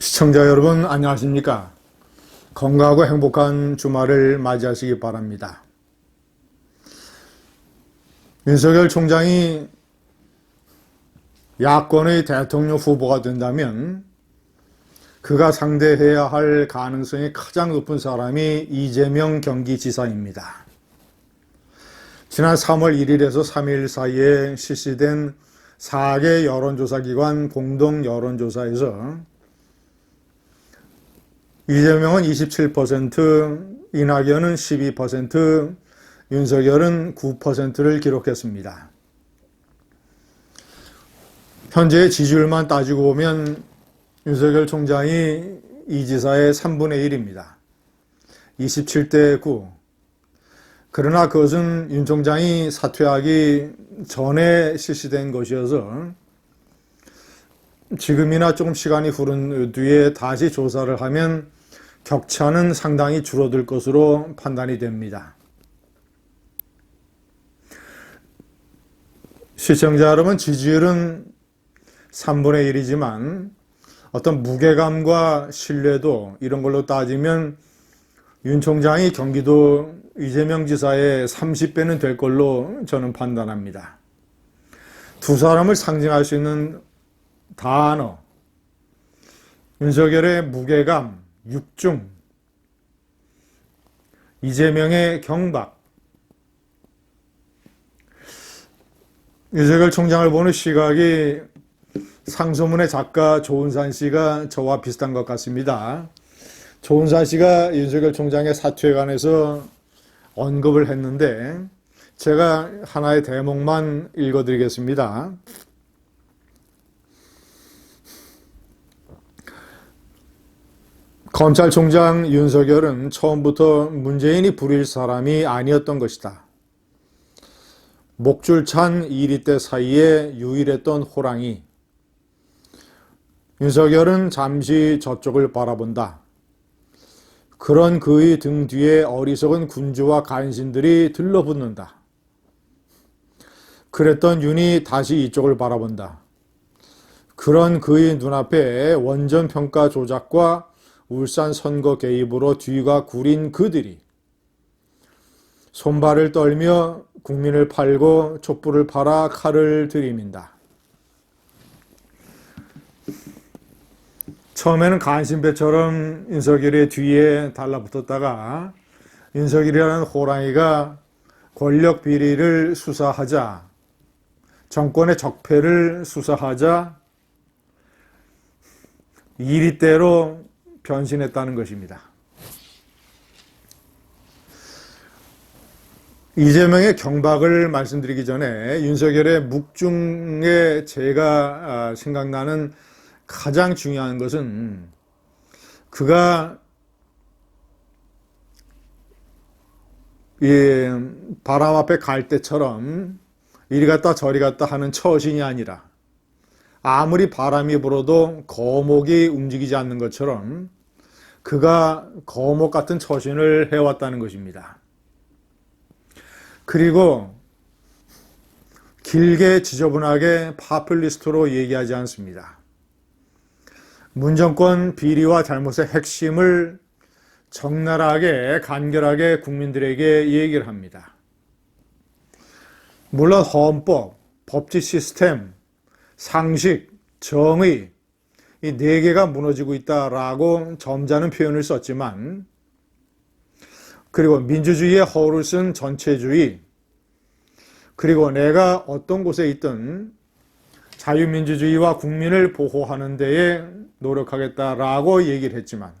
시청자 여러분 안녕하십니까? 건강하고 행복한 주말을 맞이하시기 바랍니다. 윤석열 총장이 야권의 대통령 후보가 된다면 그가 상대해야 할 가능성이 가장 높은 사람이 이재명 경기지사입니다. 지난 3월 1일에서 3일 사이에 실시된 4개 여론조사기관 공동 여론조사에서 이재명은 27%, 이낙연은 12%, 윤석열은 9%를 기록했습니다. 현재의 지지율만 따지고 보면 윤석열 총장이 이 지사의 3분의 1입니다. 27대 9. 그러나 그것은 윤 총장이 사퇴하기 전에 실시된 것이어서 지금이나 조금 시간이 흐른 뒤에 다시 조사를 하면 격차는 상당히 줄어들 것으로 판단이 됩니다. 시청자 여러분, 지지율은 3분의 1이지만 어떤 무게감과 신뢰도 이런 걸로 따지면 윤 총장이 경기도 이재명 지사의 30배는 될 걸로 저는 판단합니다. 두 사람을 상징할 수 있는 단어, 윤석열의 무게감, 육중, 이재명의 경박, 윤석열 총장을 보는 시각이 상소문의 작가 조은산 씨가 저와 비슷한 것 같습니다. 조은산 씨가 윤석열 총장의 사퇴에 관해서 언급을 했는데 제가 하나의 대목만 읽어드리겠습니다. 검찰총장 윤석열은 처음부터 문재인이 부릴 사람이 아니었던 것이다. 목줄 찬 이리대 사이에 유일했던 호랑이. 윤석열은 잠시 저쪽을 바라본다. 그런 그의 등 뒤에 어리석은 군주와 간신들이 들러붙는다. 그랬던 윤이 다시 이쪽을 바라본다. 그런 그의 눈앞에 원전 평가 조작과 울산 선거 개입으로 뒤가 구린 그들이 손발을 떨며 국민을 팔고 촛불을 팔아 칼을 들이민다. 처음에는 간신배처럼 윤석열의 뒤에 달라붙었다가 윤석열이라는 호랑이가 권력 비리를 수사하자 정권의 적폐를 수사하자 이리대로 변신했다는 것입니다. 이재명의 경박을 말씀드리기 전에 윤석열의 묵중에 제가 생각나는 가장 중요한 것은 그가 이 바람 앞에 갈 때처럼 이리 갔다 저리 갔다 하는 처신이 아니라 아무리 바람이 불어도 거목이 움직이지 않는 것처럼 그가 거목 같은 처신을 해왔다는 것입니다. 그리고 길게 지저분하게 파퓰리스트로 얘기하지 않습니다. 문정권 비리와 잘못의 핵심을 적나라하게 간결하게 국민들에게 얘기를 합니다. 물론 헌법, 법治시스템, 상식, 정의 이 네 개가 무너지고 있다라고 점잖은 표현을 썼지만 그리고 민주주의의 허를 쓴 전체주의 그리고 내가 어떤 곳에 있든 자유민주주의와 국민을 보호하는 데에 노력하겠다라고 얘기를 했지만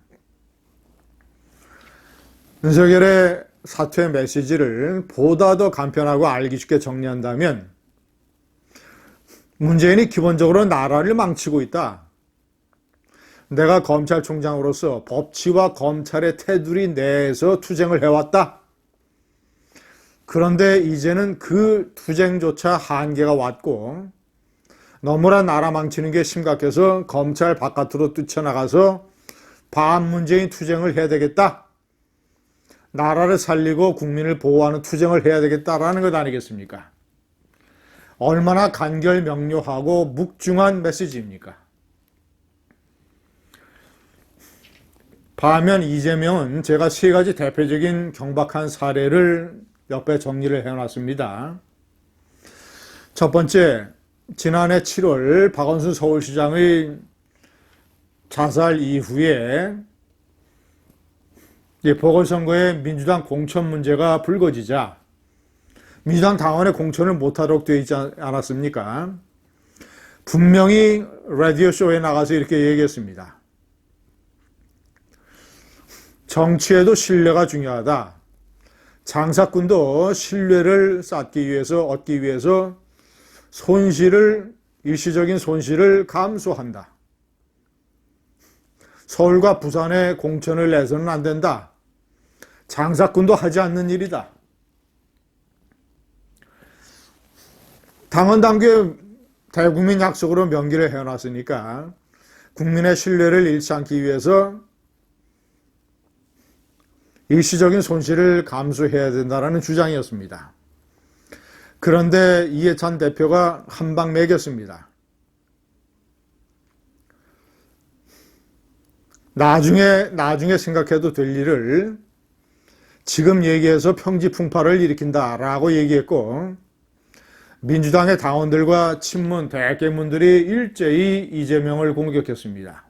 윤석열의 사퇴 메시지를 보다 더 간편하고 알기 쉽게 정리한다면 문재인이 기본적으로 나라를 망치고 있다. 내가 검찰총장으로서 법치와 검찰의 테두리 내에서 투쟁을 해왔다. 그런데 이제는 그 투쟁조차 한계가 왔고 너무나 나라 망치는 게 심각해서 검찰 바깥으로 뛰쳐나가서 반문재인 투쟁을 해야 되겠다. 나라를 살리고 국민을 보호하는 투쟁을 해야 되겠다라는 것 아니겠습니까? 얼마나 간결 명료하고 묵중한 메시지입니까? 반면 이재명은 제가 세 가지 대표적인 경박한 사례를 옆에 정리를 해놨습니다. 첫 번째, 지난해 7월 박원순 서울시장의 자살 이후에 보궐선거에 민주당 공천 문제가 불거지자 민주당 당원의 공천을 못하도록 되어 있지 않았습니까? 분명히 라디오쇼에 나가서 이렇게 얘기했습니다. 정치에도 신뢰가 중요하다. 장사꾼도 신뢰를 쌓기 위해서, 얻기 위해서 손실을, 일시적인 손실을 감수한다. 서울과 부산에 공천을 내서는 안 된다. 장사꾼도 하지 않는 일이다. 당원 당규에 대국민 약속으로 명기를 해놨으니까 국민의 신뢰를 잃지 않기 위해서 일시적인 손실을 감수해야 된다는 주장이었습니다. 그런데 이해찬 대표가 한방 매겼습니다. 나중에, 나중에 생각해도 될 일을 지금 얘기해서 평지 풍파를 일으킨다라고 얘기했고, 민주당의 당원들과 친문, 대개문들이 일제히 이재명을 공격했습니다.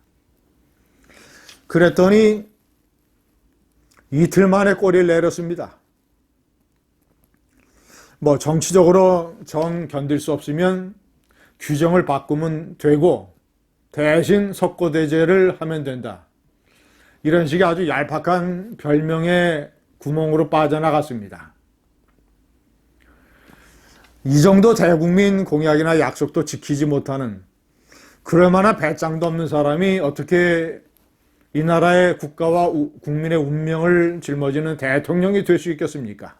그랬더니 이틀 만에 꼬리를 내렸습니다. 뭐 정치적으로 정 견딜 수 없으면 규정을 바꾸면 되고 대신 석고대죄를 하면 된다. 이런 식의 아주 얄팍한 별명의 구멍으로 빠져나갔습니다. 이 정도 대국민 공약이나 약속도 지키지 못하는 그럴 만한 배짱도 없는 사람이 어떻게 이 나라의 국가와 우, 국민의 운명을 짊어지는 대통령이 될 수 있겠습니까?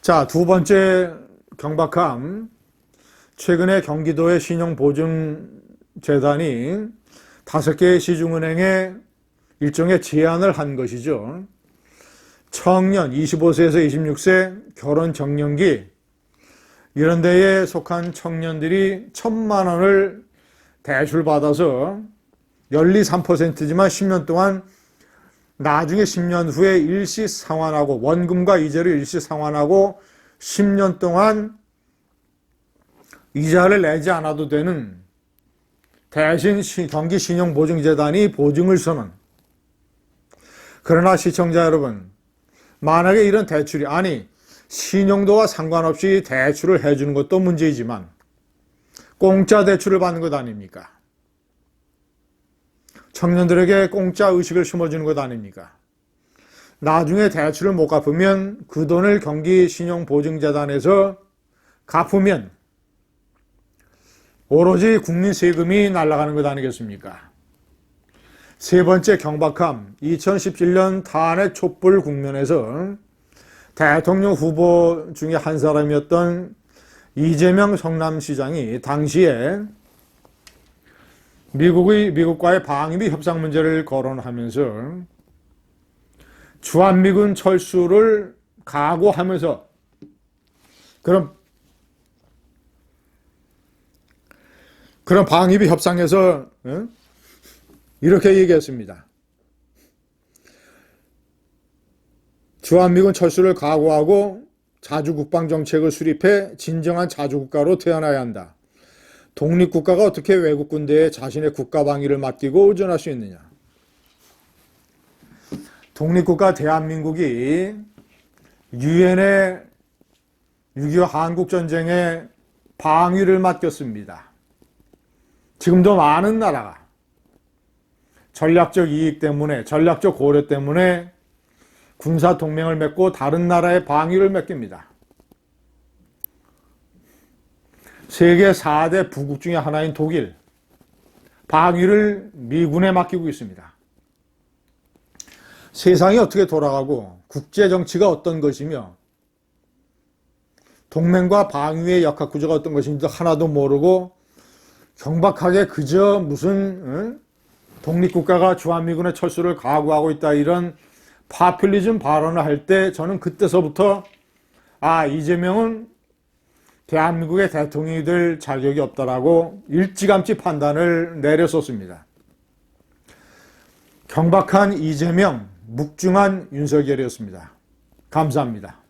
자, 두 번째 경박함. 최근에 경기도의 신용보증재단이 다섯 개의 시중은행에 일종의 제안을 한 것이죠. 청년 25세에서 26세 결혼 정년기 이런 데에 속한 청년들이 천만 원을 대출 받아서 연리 3%지만 10년 동안 나중에 10년 후에 일시 상환하고 원금과 이자를 일시 상환하고 10년 동안 이자를 내지 않아도 되는 대신 경기신용보증재단이 보증을 서는 그러나 시청자 여러분 만약에 이런 대출이 아니 신용도와 상관없이 대출을 해주는 것도 문제이지만 공짜 대출을 받는 것 아닙니까? 청년들에게 공짜 의식을 심어주는 것 아닙니까? 나중에 대출을 못 갚으면 그 돈을 경기신용보증재단에서 갚으면 오로지 국민 세금이 날아가는 것 아니겠습니까? 세 번째 경박함, 2017년 탄핵 촛불 국면에서 대통령 후보 중에 한 사람이었던 이재명 성남시장이 당시에 미국의, 미국과의 방위비 협상 문제를 거론하면서 주한미군 철수를 각오하면서 그런 그런 방위비 협상에서 어? 이렇게 얘기했습니다. 주한미군 철수를 각오하고 자주국방 정책을 수립해 진정한 자주국가로 태어나야 한다. 독립국가가 어떻게 외국 군대에 자신의 국가 방위를 맡기고 의존할 수 있느냐. 독립국가 대한민국이 유엔의 6.25 한국전쟁에 방위를 맡겼습니다. 지금도 많은 나라가 전략적 이익 때문에, 전략적 고려 때문에 군사 동맹을 맺고 다른 나라의 방위를 맡깁니다. 세계 4대 부국 중의 하나인 독일, 방위를 미군에 맡기고 있습니다. 세상이 어떻게 돌아가고 국제 정치가 어떤 것이며 동맹과 방위의 역학 구조가 어떤 것인지 하나도 모르고 경박하게 그저 무슨 독립국가가 주한미군의 철수를 각오하고 있다 이런 파퓰리즘 발언을 할 때 저는 그때서부터 아 이재명은 대한민국의 대통령이 될 자격이 없다라고 일찌감치 판단을 내렸었습니다. 경박한 이재명, 묵중한 윤석열이었습니다. 감사합니다.